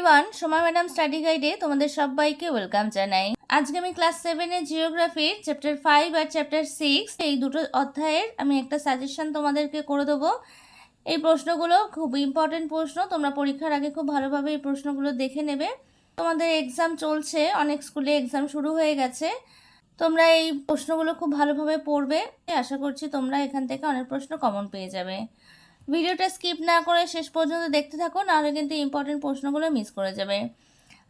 Everyone Soma madam study গাইডে তোমাদের সবাইকে ওয়েলকাম জানাই। আজকে আমি ক্লাস সেভেন সেভেনের জিওগ্রাফির চ্যাপ্টার ফাইভ আর চ্যাপ্টার সিক্স এই দুটো অধ্যায়ের আমি একটা সাজেশন তোমাদেরকে করে দেবো। এই প্রশ্নগুলো খুব ইম্পর্টেন্ট প্রশ্ন, তোমরা পরীক্ষার আগে খুব ভালোভাবে এই প্রশ্নগুলো দেখে নেবে। তোমাদের এক্সাম চলছে, অনেক স্কুলে এক্সাম শুরু হয়ে গেছে। তোমরা এই প্রশ্নগুলো খুব ভালোভাবে পড়বে। আশা করছি তোমরা এখান থেকে অনেক প্রশ্ন কমন পেয়ে যাবে। ভিডিওটা স্কিপ না করে শেষ পর্যন্ত দেখতে থাকো নাহলে কিন্তু ইম্পর্টেন্ট প্রশ্নগুলো মিস করে যাবে।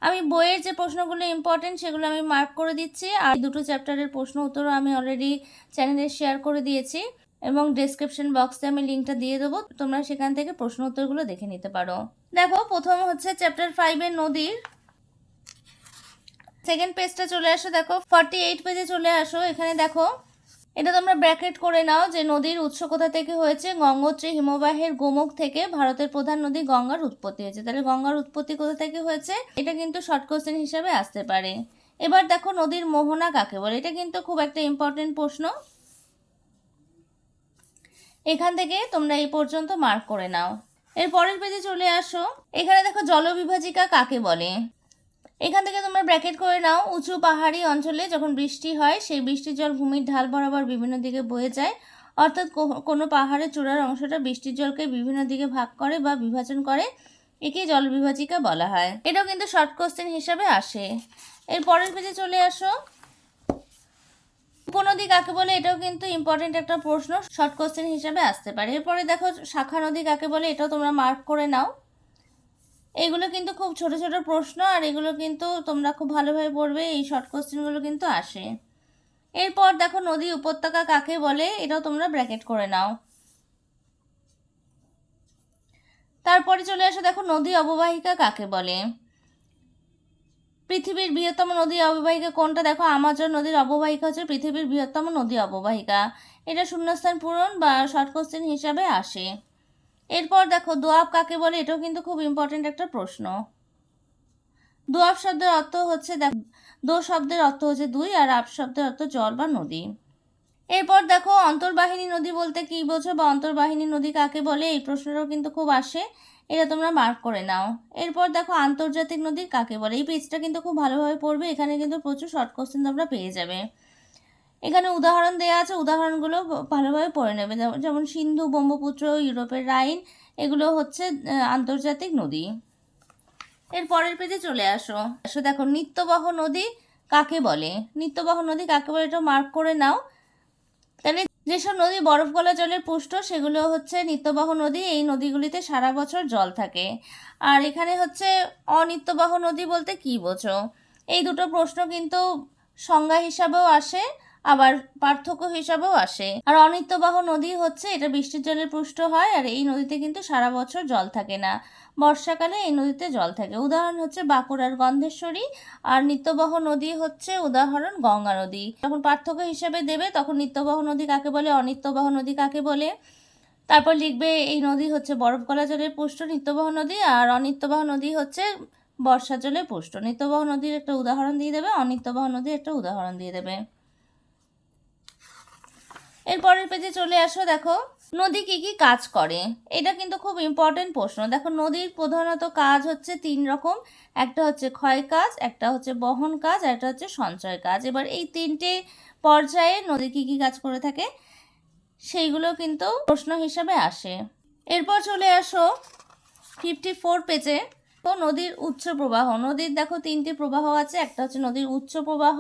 আমি বইয়ের যে প্রশ্নগুলো ইম্পর্টেন্ট সেগুলো আমি মার্ক করে দিচ্ছি, আর দুটো চ্যাপ্টারের প্রশ্ন উত্তরও আমি অলরেডি চ্যানেলে শেয়ার করে দিয়েছি, এবং ডেসক্রিপশন বক্সে আমি লিঙ্কটা দিয়ে দেবো, তোমরা সেখান থেকে প্রশ্ন উত্তরগুলো দেখে নিতে পারো। দেখো, প্রথম হচ্ছে চ্যাপ্টার ফাইভের নদীর। সেকেন্ড পেজটা চলে আসো, দেখো ফর্টি এইট পেজে চলে আসো, এখানে দেখো এটা তোমরা ব্র্যাকেট করে নাও যে নদীর উৎস কোথা থেকে হয়েছে? গঙ্গোত্রী হিমবাহের গোমুখ থেকে ভারতের প্রধান নদী গঙ্গার উৎপত্তি হয়েছে। তাহলে গঙ্গার উৎপত্তি কোথা থেকে হয়েছে? এটা কিন্তু শর্ট কোশ্চেন হিসাবে আসতে পারে। এবার দেখো নদীর মোহনা কাকে বলে? এটা কিন্তু খুব একটা ইম্পর্টেন্ট প্রশ্ন। এখান থেকে তোমরা এই পর্যন্ত মার্ক করে নাও। এর পরের পেজে চলে আসো। এখানে দেখো জলবিভাজিকা কাকে বলে? এখান থেকে তোমরা ব্র্যাকেট করে নাও। উঁচু পাহাড়ি অঞ্চলে যখন বৃষ্টি হয়, সেই বৃষ্টির জল ভূমির ঢাল বরাবর বিভিন্ন দিকে বয়ে যায়। অর্থাৎ কোনো পাহাড়ের চূড়ার অংশটা বৃষ্টির জলকে বিভিন্ন দিকে ভাগ করে বা বিভাজন করে একে জলবিভাজিকা বলা হয়। এটাও কিন্তু শর্ট কোশ্চেন হিসাবে আসে। এর পরের পেজে চলে আসো। উপনদী কাকে বলে? এটাও কিন্তু ইম্পর্টেন্ট একটা প্রশ্ন শর্ট কোশ্চেন হিসাবে আসতে পারে। এরপরে দেখো, শাখা নদী কাকে বলে? এটাও তোমরা মার্ক করে নাও। এগুলো কিন্তু খুব ছোট ছোট প্রশ্ন আর এগুলো কিন্তু তোমরা খুব ভালোভাবে পড়বে, এই শর্ট কোশ্চেনগুলো কিন্তু আসে। এরপর দেখো নদী উপত্যকা কাকে বলে? এটাও তোমরা ব্র্যাকেট করে নাও। তারপরে চলে আসো দেখো নদী অববাহিকা কাকে বলে? পৃথিবীর বৃহত্তম নদী অববাহিকা কোনটা? দেখো আমাজন নদীর অববাহিকা হচ্ছে পৃথিবীর বৃহত্তম নদী অববাহিকা। এটা শূন্যস্থান পূরণ বা শর্ট কোশ্চেন হিসাবে আসে। এরপর দেখো, দোয়াব কাকে বলে? এটাও কিন্তু খুব ইম্পর্টেন্ট একটা প্রশ্ন। দোয়াব শব্দের অর্থ হচ্ছে দেখ, দো শব্দের অর্থ হচ্ছে দুই আর আব শব্দের অর্থ জল বা নদী। এরপর দেখো, অন্তর্বাহিনী নদী বলতে কি বোঝো বা অন্তর্বাহিনী নদী কাকে বলে? এই প্রশ্নটাও কিন্তু খুব আসে, এটা তোমরা মার্ক করে নাও। এরপর দেখো, আন্তর্জাতিক নদী কাকে বলে? এই পেজটা কিন্তু খুব ভালোভাবে পড়বে, এখানে কিন্তু প্রচুর শর্ট কোশ্চেন তোমরা পেয়ে যাবে। এখানে উদাহরণ দেওয়া আছে, উদাহরণগুলো ভালোভাবে পড়ে নেবে। যেমন- সিন্ধু, ব্রহ্মপুত্র, ইউরোপের রাইন, এগুলো হচ্ছে আন্তর্জাতিক নদী। এর পরের পেজে চলে আসো। আসো দেখো, নিত্যবহ নদী কাকে বলে? নিত্যবহ নদী কাকে বলে এটা মার্ক করে নাও। তাহলে যেসব নদী বরফ গলা জলের পুষ্ট, সেগুলো হচ্ছে নিত্যবহ নদী। এই নদীগুলিতে সারা বছর জল থাকে। আর এখানে হচ্ছে অনিত্যবহ নদী বলতে কি বোঝো? এই দুটো প্রশ্ন কিন্তু সংজ্ঞা হিসাবেও আসে। আবার পার্থক্য হিসাবেও আসে। আর অনিত্যবাহ নদী হচ্ছে, এটা বৃষ্টির জলের পুষ্ট হয়, আর এই নদীতে কিন্তু সারা বছর জল থাকে না। বর্ষাকালে এই নদীতে জল থাকে। উদাহরণ হচ্ছে বাঁকুড়ার গন্ধেশ্বরী, আর নিত্যবহ নদী হচ্ছে উদাহরণ গঙ্গা নদী। যখন পার্থক্য হিসাবে দেবে, তখন নিত্যবহ নদী কাকে বলে, অনিত্যবহ নদী কাকে বলে? তারপর লিখবে, এই নদী হচ্ছে বরফ গলা জলের পুষ্ট, নিত্যবহ নদী, আর অনিত্যবহ নদী হচ্ছে বর্ষা জলে পুষ্ট। নিত্যবহ নদীর একটা উদাহরণ দিয়ে দেবে, অনিত্যবহ নদীর একটা উদাহরণ দিয়ে দেবে। এর পরের পেজে চলে আসো, দেখো, নদী কি কি কাজ করে? এটা কিন্তু খুব ইম্পর্টেন্ট প্রশ্ন। দেখো, নদীর প্রধানত কাজ হচ্ছে তিন রকম। একটা হচ্ছে ক্ষয় কাজ, একটা হচ্ছে বহন কাজ একটা হচ্ছে সঞ্চয় কাজ। এবার এই তিনটে পর্যায়ে নদী কি কি কাজ করে থাকে, সেইগুলো কিন্তু প্রশ্ন হিসাবে আসে। এরপর চলে আসো ফিফটি ফোর পেজে তো নদীর উচ্চ প্রবাহ, নদীর দেখো তিনটি প্রবাহ আছে, একটা হচ্ছে নদীর উচ্চ প্রবাহ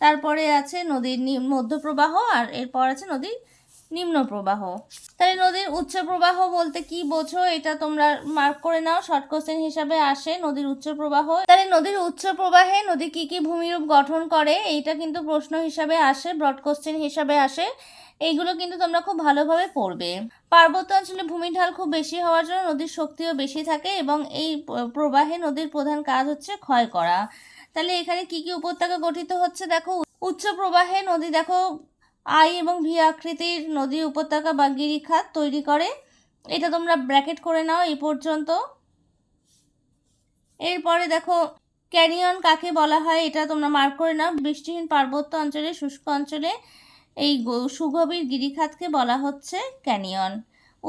তারপরে আছে নদীর নি- মধ্য প্রবাহ আর এরপর আছে নদীর নিম্ন প্রবাহ তাহলে নদীর উচ্চ প্রবাহ বলতে কি বোঝো? এটা তোমরা মার্ক করে নাও শর্ট কোশ্চেন হিসাবে আসে নদীর উচ্চ প্রবাহ তাহলে নদীর উচ্চ প্রবাহে নদী কি কি ভূমিরূপ গঠন করে? এইটা কিন্তু প্রশ্ন হিসাবে আসে ব্রড কোশ্চেন হিসাবে আসে। এইগুলো কিন্তু তোমরা খুব ভালোভাবে পড়বে। পার্বত্য অঞ্চলে ভূমি ঢাল খুব বেশি হওয়ার জন্য নদীর শক্তিও বেশি থাকে এবং এই প্রবাহে নদীর প্রধান কাজ হচ্ছে ক্ষয় করা। তাহলে এখানে কি কি উপত্যকা গঠিত হচ্ছে দেখো? উচ্চ প্রবাহে নদী দেখো, আই এবং ভি আকৃতির নদী উপত্যকা বা গিরিখাত তৈরি করে। এটা তোমরা ব্র্যাকেট করে নাও এই পর্যন্ত। এরপরে দেখো, ক্যানিয়ন কাকে বলা হয় এটা তোমরা মার্ক করে নাও। বৃষ্টিহীন পার্বত্য অঞ্চলে, শুষ্ক অঞ্চলে এই সুগভীর গিরিখাতকে বলা হচ্ছে ক্যানিয়ন।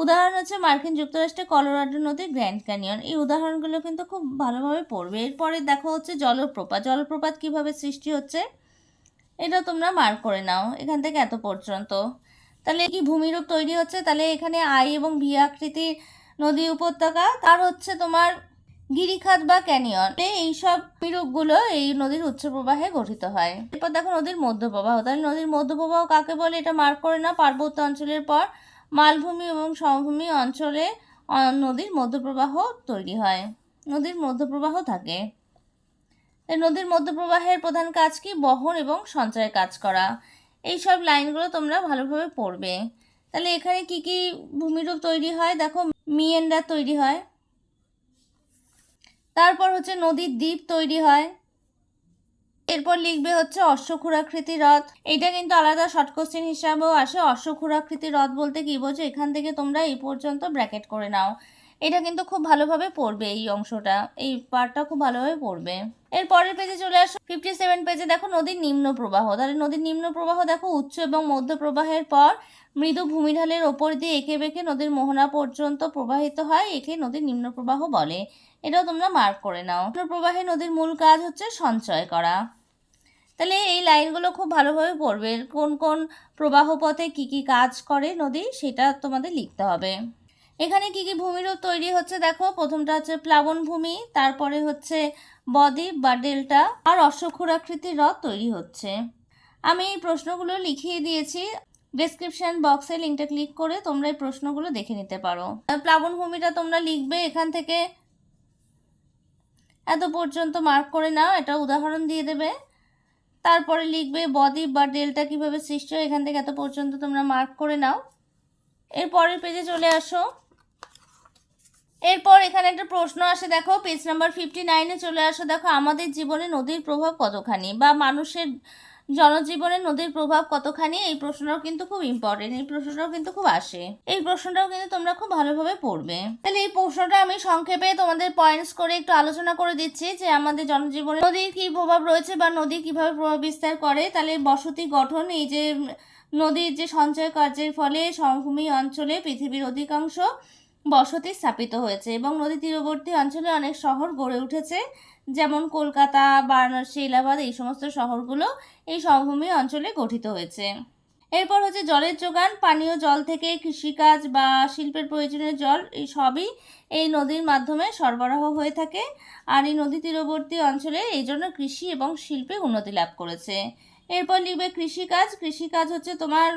উদাহরণ হচ্ছে মার্কিন যুক্তরাষ্ট্রের কলোরাডো নদীর গ্র্যান্ড ক্যানিয়ন। এই উদাহরণগুলো কিন্তু খুব ভালোভাবে পড়বে। এরপরে দেখো হচ্ছে জলপ্রপাত। জলপ্রপাত কীভাবে সৃষ্টি হচ্ছে? এটা তোমরা মার্ক করে নাও। এখান থেকে এত পর্যন্ত। তাহলে কি ভূমিরূপ তৈরি হচ্ছে? তাহলে এখানে আই এবং ভি আকৃতির নদী উপত্যকা। তার হচ্ছে তোমার গিরিখাত বা ক্যানিয়ন। এইসব রূপগুলো এই নদীর উচ্চ প্রবাহে গঠিত হয়। এরপর দেখো নদীর মধ্যপ্রবাহ। তাহলে নদীর মধ্যপ্রবাহ কাকে বলে? এটা মার্ক করে না পার্বত্য অঞ্চলের পর। মালভূমি এবং সমভূমি অঞ্চলে নদীর মধ্যপ্রবাহ তৈরি হয়। নদীর মধ্যপ্রবাহ থাকে। নদীর মধ্যপ্রবাহের প্রধান কাজ কি? বহন এবং সঞ্চয়ের কাজ করা। এই সব লাইনগুলো তোমরা ভালোভাবে পড়বে। তাহলে এখানে কি কি ভূমিরূপ তৈরি হয়? দেখো মিয়েন্ডার তৈরি হয়। তারপর হচ্ছে নদীর দ্বীপ তৈরি হয়। এরপর লিখবে হচ্ছে অশ্বক্ষুরাকৃতি হ্রদ এটা কিন্তু আলাদা শর্ট কোশ্চেন হিসাবেও আসে। অশ্বক্ষুরাকৃতি হ্রদ বলতে কি বোঝো? এখান থেকে তোমরা এই পর্যন্ত ব্র্যাকেট করে নাও। এটা কিন্তু খুব ভালোভাবে পড়বে এই অংশটা। এই পার্টটা খুব ভালোভাবে পড়বে। এর পরের পেজে চলে আসো। ফিফটি সেভেন পেজে দেখো নদীর নিম্ন প্রবাহ। তাহলে নদীর নিম্ন প্রবাহ দেখো উচ্চ এবং মধ্য প্রবাহের পর মৃদু ভূমিঢালের ওপর দিয়ে এঁকে বেঁকে নদীর মোহনা পর্যন্ত প্রবাহিত হয়, একে নদীর নিম্ন প্রবাহ বলে। এটাও তোমরা মার্ক করে নাও। প্রবাহে নদীর মূল কাজ হচ্ছে সঞ্চয় করা। তাহলে এই লাইনগুলো খুব ভালোভাবে পড়বে কোন কোন প্রবাহ পথে কী কী কাজ করে নদী সেটা তোমাদের লিখতে হবে। এখানে কি কি ভূমিরূপ তৈরি হচ্ছে দেখো। প্রথমটা হচ্ছে প্লাবন ভূমি, তারপরে হচ্ছে বদ্বীপ বা ডেল্টা আর অশ্বক্ষুরাকৃতির হ্রদ তৈরি হচ্ছে। আমি এই প্রশ্নগুলো লিখিয়ে দিয়েছি। ডেসক্রিপশন বক্সে লিঙ্কটা ক্লিক করে তোমরা এই প্রশ্নগুলো দেখে নিতে পারো। প্লাবন ভূমিটা তোমরা লিখবে এখান থেকে। এত পর্যন্ত মার্ক করে নাও, এটা উদাহরণ দিয়ে দেবে। তারপরে লিখবে বদ্বীপ বা ডেল্টা কীভাবে সৃষ্টি হয় এখান থেকে এত পর্যন্ত তোমরা মার্ক করে নাও। এরপরের পেজে চলে আসো। এরপর এখানে একটা প্রশ্ন আসে, দেখো পেজ নাম্বার ফিফটি নাইনে চলে আসো। দেখো, আমাদের জীবনে নদীর প্রভাব কতখানি? বা মানুষের জনজীবনে নদীর প্রভাব কতখানি, এই প্রশ্নটাও কিন্তু খুব ইম্পর্টেন্ট এই প্রশ্নটাও কিন্তু খুব আসে। এই প্রশ্নটাও কিন্তু তোমরা খুব ভালোভাবে পড়বে। তাহলে এই প্রশ্নটা আমি সংক্ষেপে তোমাদের পয়েন্টস করে একটু আলোচনা করে দিচ্ছি যে আমাদের জনজীবনে নদীর কী প্রভাব রয়েছে বা নদী কীভাবে প্রভাব বিস্তার করে। তাহলে বসতি গঠন, এই যে নদীর যে সঞ্চয় কার্যের ফলে সমভূমি অঞ্চলে পৃথিবীর অধিকাংশ বসতি স্থাপিত হয়েছে এবং নদী তীরবর্তী অঞ্চলে অনেক শহর গড়ে উঠেছে। যেমন কলকাতা, বারাণসী, এলাহাবাদ, এই সমস্ত শহরগুলো এই সমভূমি অঞ্চলে গঠিত হয়েছে। এরপর হচ্ছে জলের যোগান, পানীয় জল থেকে কৃষিকাজ বা শিল্পের প্রয়োজনীয় জল, এই সবই এই নদীর মাধ্যমে সরবরাহ হয়ে থাকে আর এই নদী তীরবর্তী অঞ্চলে এই জন্য কৃষি এবং শিল্পে উন্নতি লাভ করেছে। এরপর লিখবে কৃষিকাজ কৃষিকাজ হচ্ছে তোমার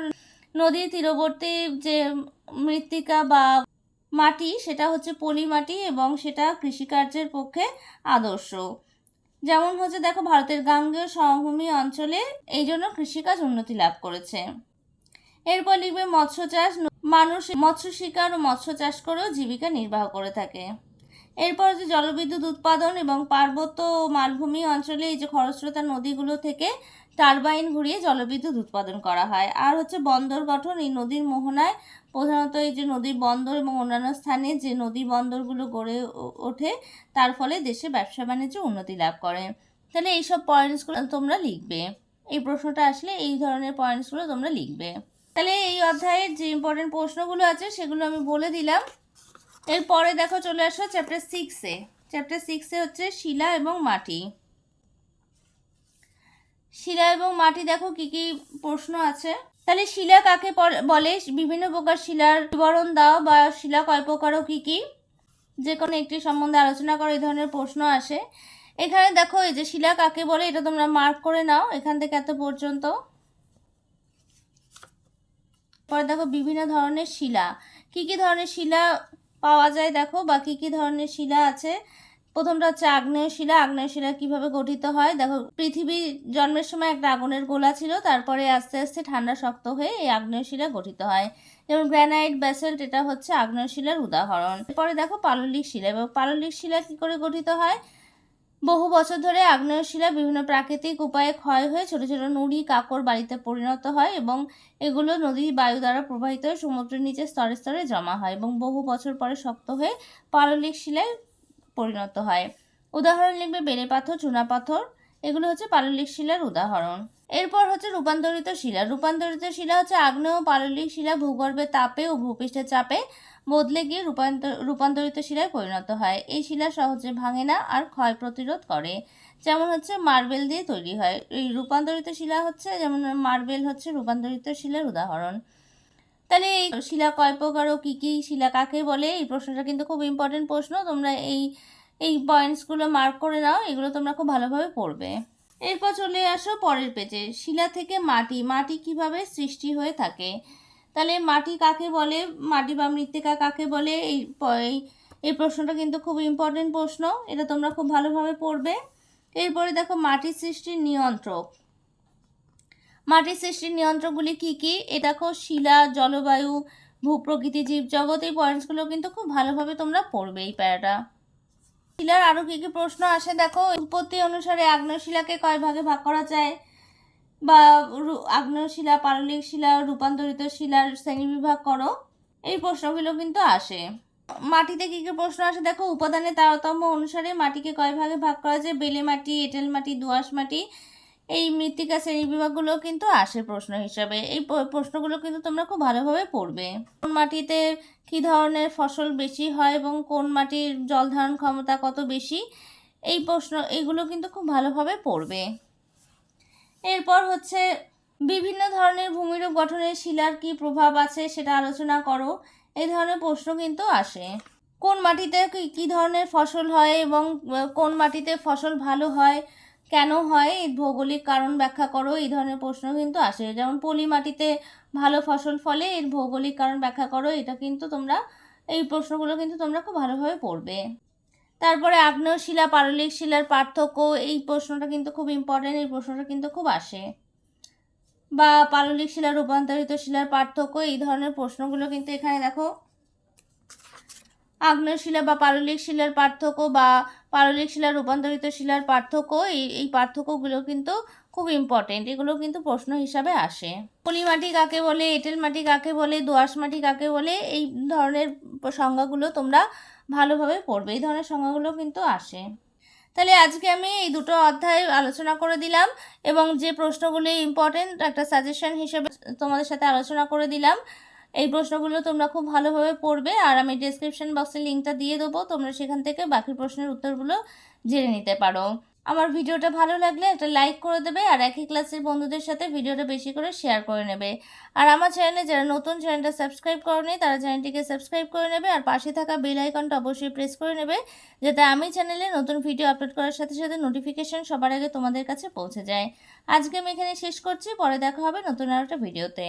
নদীর তীরবর্তী যে মৃত্তিকা বা মাটি, সেটা হচ্ছে পলি মাটি এবং সেটা কৃষিকার্যের পক্ষে আদর্শ। যেমন হচ্ছে দেখো, ভারতের গাঙ্গেয় সমভূমি অঞ্চলে এই জন্য কৃষিকাজ উন্নতি লাভ করেছে। এরপর লিখবে, মৎস্য চাষ, মানুষ মৎস্য শিকার ও মৎস্য চাষ করেও জীবিকা নির্বাহ করে থাকে। এরপর যে জলবিদ্যুৎ উৎপাদন এবং পার্বত্য মালভূমি অঞ্চলে এই যে খরস্রোতা নদীগুলো থেকে টারবাইন ঘুরিয়ে জলবিদ্যুৎ উৎপাদন করা হয়। আর হচ্ছে বন্দর গঠন, এই নদীর মোহনায় প্রধানত এই যে নদী বন্দর এবং অন্যান্য স্থানে যে নদী বন্দরগুলো গড়ে ওঠে, তার ফলে দেশে ব্যবসা বাণিজ্য উন্নতি লাভ করে। তাহলে এইসব পয়েন্টসগুলো তোমরা লিখবে। এই প্রশ্নটা আসলে এই ধরনের পয়েন্টসগুলো তোমরা লিখবে। তাহলে এই অধ্যায়ের যে ইম্পর্টেন্ট প্রশ্নগুলো আছে, সেগুলো আমি বলে দিলাম। এরপরে দেখো চলে আসো চ্যাপ্টার সিক্সে চ্যাপ্টার সিক্সে হচ্ছে শিলা এবং মাটি। শিলা এবং মাটি, দেখো কি কি প্রশ্ন আছে। তাহলে শিলা কাকে বলে? বিভিন্ন প্রকার শিলার বিবরণ দাও বা শিলা কয় প্রকার ও কি কি? যে কোনো একটি সম্বন্ধে আলোচনা করো, এই ধরনের প্রশ্ন আসে। এখানে দেখো, এই যে শিলা কাকে বলে, এটা তোমরা মার্ক করে নাও এখান থেকে এত পর্যন্ত। পরে দেখো, বিভিন্ন ধরনের শিলা। কি কি ধরনের শিলা পাওয়া যায় দেখো, বা কি কি ধরনের শিলা আছে? প্রথমটা হচ্ছে আগ্নেয় শিলা। আগ্নেয় শিলা কীভাবে গঠিত হয়? দেখো, পৃথিবী জন্মের সময় একটা আগুনের গোলা ছিল, তারপরে আস্তে আস্তে ঠান্ডা শক্ত হয়ে এই আগ্নেয় শিলা গঠিত হয়। যেমন গ্রানাইট ব্যাসেল্ট এটা হচ্ছে আগ্নেয় শিলার উদাহরণ। এরপরে দেখো পাললিক শিলা, এবং পাললিক শিলা কি করে গঠিত হয়? বহু বছর ধরে আগ্নেয় শিলা বিভিন্ন প্রাকৃতিক উপায়ে ক্ষয় হয়ে ছোট ছোট নুড়ি কাকর বাড়িতে পরিণত হয়, এবং এগুলো নদী, বায়ু দ্বারা প্রবাহিত সমুদ্রের নিচে স্তরে স্তরে জমা হয়, এবং বহু বছর পরে শক্ত হয়ে পাললিক শিলায় পরিণত হয়। উদাহরণ লিখবে বেলে পাথর, চুনা পাথর। এগুলো হচ্ছে পাললিক শিলার উদাহরণ। এরপর হচ্ছে রূপান্তরিত শিলা। রূপান্তরিত শিলা হচ্ছে আগ্নেয় পাললিক শিলা ভূগর্ভের তাপে ও ভূপৃষ্ঠের চাপে বদলে গিয়ে রূপান্তর রূপান্তরিত শিলায় পরিণত হয়। এই শিলা সহজে ভাঙে না আর ক্ষয় প্রতিরোধ করে। যেমন হচ্ছে মার্বেল দিয়ে তৈরি হয়। এই রূপান্তরিত শিলা হচ্ছে যেমন মার্বেল হচ্ছে রূপান্তরিত শিলার উদাহরণ। তাহলে এই শিলা কয় প্রকার ও কী কী শিলা কাকে বলে? এই প্রশ্নটা কিন্তু খুব ইম্পর্টেন্ট প্রশ্ন। তোমরা এই এই পয়েন্টসগুলো মার্ক করে নাও, এগুলো তোমরা খুব ভালোভাবে পড়বে। এরপর চলে আসো পরের পেজে শিলা থেকে মাটি মাটি কীভাবে সৃষ্টি হয়ে থাকে? তাহলে মাটি কাকে বলে? মাটি বা মৃত্তিকা কাকে বলে? এই এই- প্রশ্নটা কিন্তু খুব ইম্পর্টেন্ট প্রশ্ন। এটা তোমরা খুব ভালোভাবে পড়বে। এরপরে দেখো মাটির সৃষ্টির নিয়ন্ত্রক। মাটির সৃষ্টির নিয়ন্ত্রকগুলি কি কি? এ দেখো, শিলা, জলবায়ু, ভূপ্রকৃতি জীবজগৎ এই পয়েন্টসগুলো কিন্তু খুব ভালোভাবে তোমরা পড়বে এই প্যারাটা। শিলার আরও কী কী প্রশ্ন আসে দেখো? উৎপত্তি অনুসারে আগ্নেয় শিলাকে কয় ভাগে ভাগ করা যায়? বা রু- আগ্নেয় শিলা পাললিক শিলা, রূপান্তরিত শিলার শ্রেণীবিভাগ করো। এই প্রশ্নগুলো কিন্তু আসে। মাটিতে কী কী প্রশ্ন আসে দেখো? উপাদানের তারতম্য অনুসারে মাটিকে কয় ভাগে ভাগ করা যায়? বেলে মাটি, এঁটেল মাটি, দোআঁশ মাটি এই মৃত্তিকা শ্রেণি বিভাগগুলো কিন্তু আসে প্রশ্ন হিসাবে। এই প্রশ্নগুলো কিন্তু তোমরা খুব ভালোভাবে পড়বে। কোন মাটিতে কী ধরনের ফসল বেশি হয় এবং কোন মাটির জল ধারণ ক্ষমতা কত বেশি? এই প্রশ্ন এইগুলো কিন্তু খুব ভালোভাবে পড়বে। এরপর হচ্ছে, বিভিন্ন ধরনের ভূমিরূপ গঠনে শিলার কী প্রভাব আছে সেটা আলোচনা করো। এই ধরনের প্রশ্ন কিন্তু আসে। কোন মাটিতে কী ধরনের ফসল হয় এবং, কোন মাটিতে ফসল ভালো হয়? কেন হয়? ভৌগোলিক কারণ ব্যাখ্যা করো, এই ধরনের প্রশ্ন কিন্তু আসে। যেমন পলি মাটিতে ভালো ফসল ফলে এর ভৌগোলিক কারণ ব্যাখ্যা করো, এটা কিন্তু তোমরা, এই প্রশ্নগুলো কিন্তু তোমরা খুব ভালোভাবে পড়বে। তারপরে আগ্নেয় শিলা, পারলিক শিলার পার্থক্য, এই প্রশ্নটা কিন্তু খুব ইম্পর্টেন্ট এই প্রশ্নটা কিন্তু খুব আসে। বা পাললিক শিলা, রূপান্তরিত শিলার পার্থক্য, এই ধরনের প্রশ্নগুলো কিন্তু এখানে দেখো আগ্নেয় শিলা বা পাললিক শিলার পার্থক্য বা পাললিক শিলা রূপান্তরিত শিলার পার্থক্য, এই এই পার্থক্যগুলো কিন্তু খুব ইম্পর্টেন্ট এগুলো কিন্তু প্রশ্ন হিসাবে আসে। পলি মাটি কাকে বলে, এঁটেল মাটি কাকে বলে, দোআঁশ মাটি কাকে বলে, এই ধরনের সংজ্ঞাগুলো তোমরা ভালোভাবে পড়বে। এই ধরনের সংজ্ঞাগুলো কিন্তু আসে। তাহলে আজকে আমি এই দুটো অধ্যায় আলোচনা করে দিলাম এবং যে প্রশ্নগুলি ইম্পর্টেন্ট একটা সাজেশন হিসেবে তোমাদের সাথে আলোচনা করে দিলাম। এই প্রশ্নগুলো তোমরা খুব ভালোভাবে পড়বে আর আমি ডেসক্রিপশন বক্সে লিঙ্কটা দিয়ে দেবো। তোমরা সেখান থেকে বাকি প্রশ্নের উত্তরগুলো জেনে নিতে পারো। আমার ভিডিওটা ভালো লাগলে একটা লাইক করে দেবে আর একই ক্লাসের বন্ধুদের সাথে ভিডিওটা বেশি করে শেয়ার করে নেবে। আর আমার চ্যানেলে যারা নতুন চ্যানেলটা সাবস্ক্রাইব করেনি, তারা চ্যানেলটিকে সাবস্ক্রাইব করে নেবে আর পাশে থাকা বেল আইকনটা অবশ্যই প্রেস করে নেবে যাতে আমি চ্যানেলে নতুন ভিডিও আপলোড করার সাথে সাথে নোটিফিকেশন সবার আগে তোমাদের কাছে পৌঁছে যায়। আজকে আমি এখানে শেষ করছি, পরে দেখা হবে নতুন আর একটা ভিডিওতে